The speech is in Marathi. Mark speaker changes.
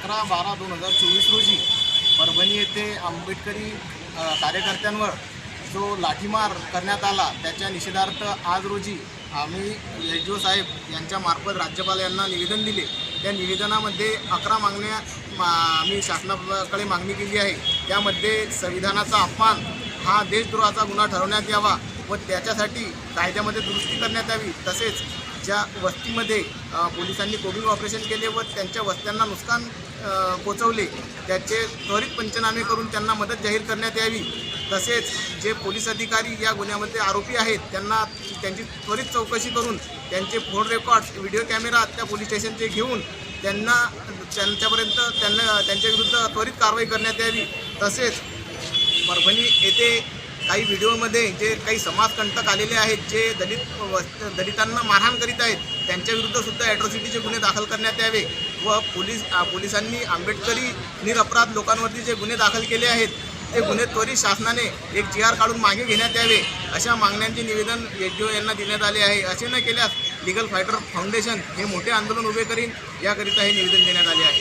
Speaker 1: अकरा बारा दोन हजार चोवीस रोजी परभणी येथे आंबेडकरी कार्यकर्त्यांवर जो लाठीमार करण्यात आला त्याच्या निषेधार्थ आज रोजी आम्ही एच ओ साहेब यांच्यामार्फत राज्यपाल यांना निवेदन दिले. त्या निवेदनामध्ये अकरा मागण्या मा- आम्ही शासनाकडे मागणी केली आहे. त्यामध्ये संविधानाचा अपमान हा देशद्रोहाचा गुन्हा ठरवण्यात यावा व त्याच्यासाठी कायद्यामध्ये दुरुस्ती करण्यात यावी तसेच ज्या वस्तीमध्ये पोलिसांनी कोविड ऑपरेशन केले व त्यांच्या वस्त्यांना नुकसान पोचवले त्याचे त्वरित पंचनामे करून त्यांना मदत जाहीर करण्यात यावी. तसेच जे पोलीस अधिकारी या गुन्ह्यामध्ये आरोपी आहेत त्यांना त्यांची त्वरित चौकशी करून त्यांचे फोन रेकॉर्ड्स व्हिडिओ कॅमेरा त्या पोलीस स्टेशनचे घेऊन त्यांना त्यांच्यापर्यंत त्यांना त्यांच्याविरुद्ध त्वरित कारवाई करण्यात यावी. तसेच परभणी येथे काही व्हिडिओमध्ये जे काही समाजकंटक आलेले आहेत जे दलित दलितांना मारहाण करीत आहेत त्यांच्या ॲट्रॉसिटीचे गुन्हे दाखल करण्यात यावे व पोलीस पोलिसांनी आंबेडकरी निरपराध लोकांवरती जे गुन्हे दाखल केले आहेत ते गुन्हे त्वरित शासनाने एक जी आर काढून मागे घेण्यात यावे अशा मागण्यांचे निवेदन येडिओ यांना देण्यात आले आहे. असे न केल्यास लिगल फायटर फाउंडेशन हे मोठे आंदोलन उभे करीन याकरिता हे निवेदन देण्यात आले आहे.